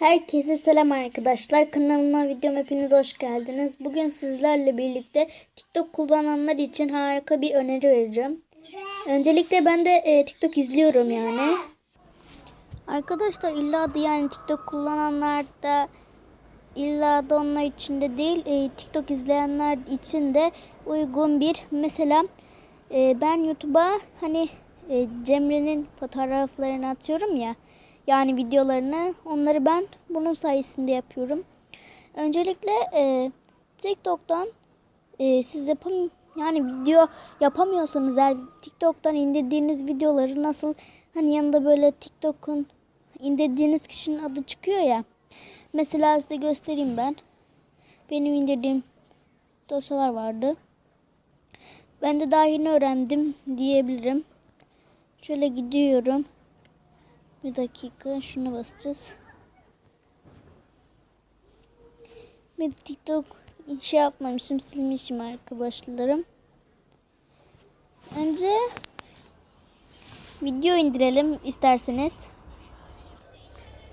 Herkese selam arkadaşlar. Kanalıma videom hepiniz hoş geldiniz. Bugün sizlerle birlikte TikTok kullananlar için harika bir öneri vereceğim. Öncelikle ben de e, TikTok izliyorum yani. Arkadaşlar illa da yani TikTok kullananlar da illa da onlar için de değil e, TikTok izleyenler için de uygun bir mesela e, ben YouTube'a hani e, Cemre'nin fotoğraflarını atıyorum ya yani videolarını onları ben bunun sayesinde yapıyorum. Öncelikle e, TikTok'tan e, siz yapam yani video yapamıyorsanız eğer TikTok'tan indirdiğiniz videoları nasıl hani yanında böyle TikTok'un indirdiğiniz kişinin adı çıkıyor ya. Mesela size göstereyim ben. Benim indirdiğim dosyalar vardı. Ben de daha öğrendim diyebilirim. Şöyle gidiyorum. Bir dakika şuna basacağız. Bir TikTok şey yapmamışım silmişim arkadaşlarım. Önce video indirelim isterseniz.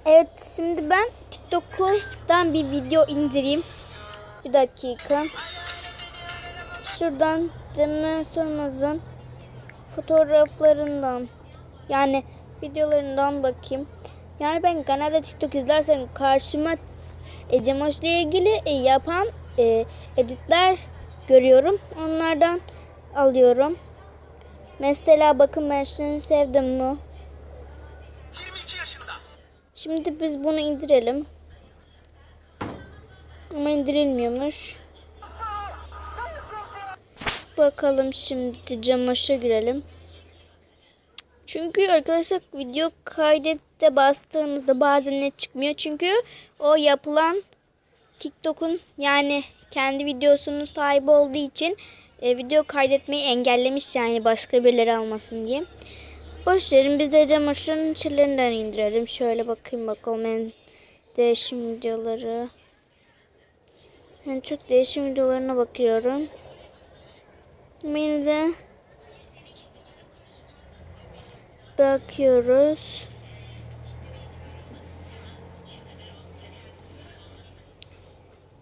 Evet şimdi ben TikTok'tan bir video indireyim. Bir dakika. Şuradan Cemre Sormaz'ın fotoğraflarından yani videolarından bakayım. Yani ben genelde TikTok izlersen karşıma e, Cemoş'la ilgili e, yapan e, editler görüyorum. Onlardan alıyorum. Mesela bakın ben şunu sevdim bu. 22 yaşında. Şimdi biz bunu indirelim. Ama indirilmiyormuş. Bakalım şimdi Cemoş'a girelim. Çünkü arkadaşlar video kaydette bastığımızda bazen ne çıkmıyor. Çünkü o yapılan TikTok'un yani kendi videosunun sahibi olduğu için e, video kaydetmeyi engellemiş yani başka birileri almasın diye. Boş verin biz de Camoş'un şeylerinden indirelim. Şöyle bakayım bakalım en değişim videoları. En çok değişim videolarına bakıyorum. Beni de bakıyoruz.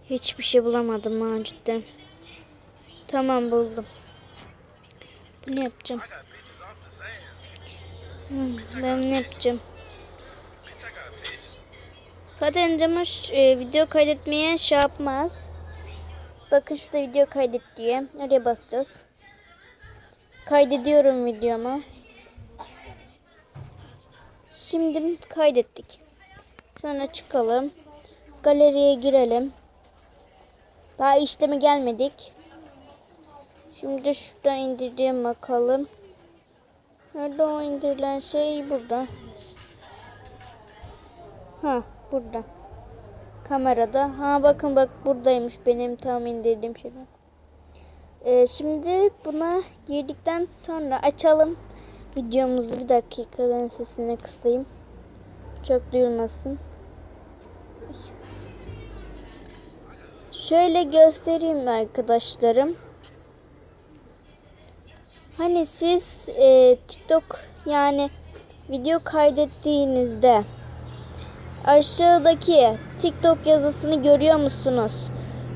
Hiçbir şey bulamadım ha cidden. Tamam buldum. Bunu yapacağım. Hı, Ben ne yapacağım? Zaten Camış e, video kaydetmeye şey yapmaz. Bakın şurada video kaydet diye. Nereye basacağız? Kaydediyorum videomu. Şimdi kaydettik. Sonra çıkalım. Galeriye girelim. Daha işleme gelmedik. Şimdi şuradan indirdiğim bakalım. Nerede o indirilen şey burada. Ha burada. Kamerada. Ha bakın bak buradaymış benim tam indirdiğim şeyler. Ee, şimdi buna girdikten sonra açalım videomuzu. Bir dakika ben sesini kısayım. Çok duyulmasın. Şöyle göstereyim arkadaşlarım. Hani siz e, TikTok yani video kaydettiğinizde aşağıdaki TikTok yazısını görüyor musunuz?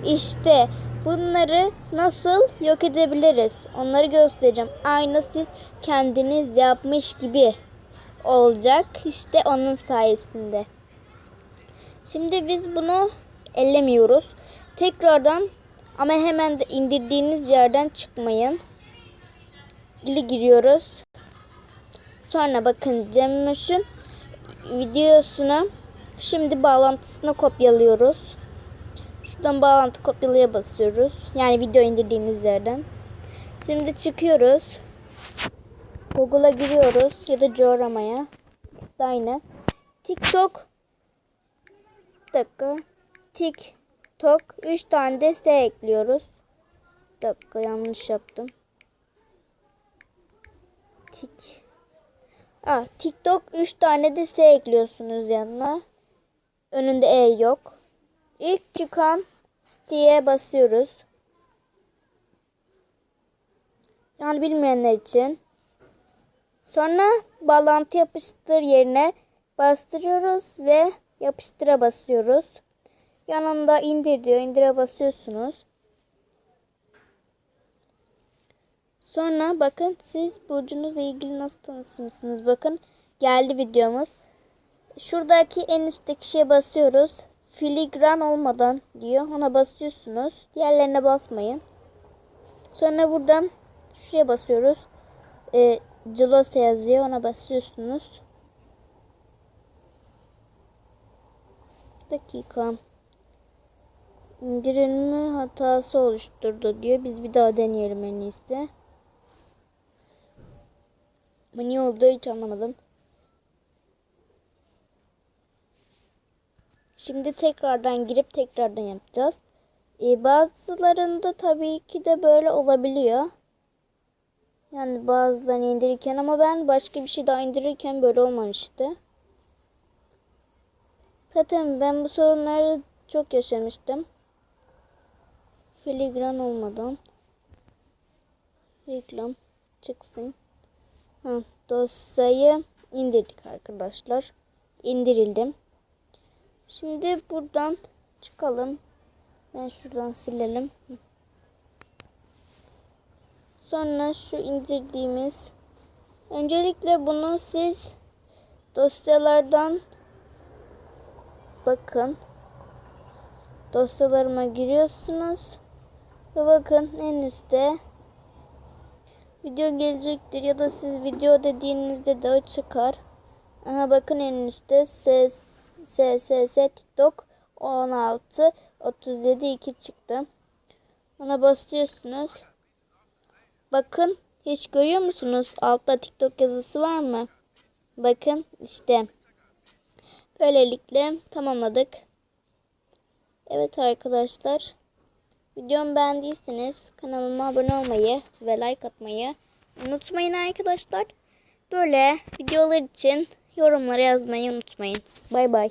İşte bunları nasıl yok edebiliriz? Onları göstereceğim. Aynı siz kendiniz yapmış gibi olacak. İşte onun sayesinde. Şimdi biz bunu ellemiyoruz. Tekrardan ama hemen de indirdiğiniz yerden çıkmayın. Dili giriyoruz. Sonra bakın Cemuş'un videosunu şimdi bağlantısına kopyalıyoruz. Şuradan bağlantı kopyalaya basıyoruz. Yani video indirdiğimiz yerden. Şimdi çıkıyoruz. Google'a giriyoruz ya da Ciorama'ya. İkisi de aynı. TikTok. Bir dakika. TikTok. 3 tane de S ekliyoruz. Bir dakika yanlış yaptım. Tik. Aa, TikTok 3 tane de ekliyorsunuz yanına. Önünde E yok. İlk çıkan siteye basıyoruz. Yani bilmeyenler için. Sonra bağlantı yapıştır yerine bastırıyoruz ve yapıştıra basıyoruz. Yanında indir diyor. İndire basıyorsunuz. Sonra bakın siz burcunuzla ilgili nasıl tanışmışsınız. Bakın geldi videomuz. Şuradaki en üstteki şeye basıyoruz. Filigran olmadan diyor. Ona basıyorsunuz. Diğerlerine basmayın. Sonra buradan şuraya basıyoruz. E, Close yazıyor. Ona basıyorsunuz. Bir dakika. İndirilme hatası oluşturdu diyor. Biz bir daha deneyelim en iyisi. Ama niye oldu hiç anlamadım. Şimdi tekrardan girip tekrardan yapacağız. Ee, bazılarında tabii ki de böyle olabiliyor. Yani bazılarını indirirken ama ben başka bir şey daha indirirken böyle olmamıştı. Zaten ben bu sorunları çok yaşamıştım. Filigran olmadan. Reklam çıksın. Ha, dosyayı indirdik arkadaşlar. İndirildim. Şimdi buradan çıkalım. Ben şuradan silelim. Sonra şu indirdiğimiz öncelikle bunu siz dosyalardan bakın. Dosyalarıma giriyorsunuz. Ve bakın en üstte video gelecektir ya da siz video dediğinizde de o çıkar. Aha bakın en üstte SSS TikTok 16 37 2 çıktı. Ona basıyorsunuz. Bakın hiç görüyor musunuz? Altta TikTok yazısı var mı? Bakın işte. Böylelikle tamamladık. Evet arkadaşlar. Videomu beğendiyseniz kanalıma abone olmayı ve like atmayı unutmayın arkadaşlar. Böyle videolar için yorumlara yazmayı unutmayın. Bay bay.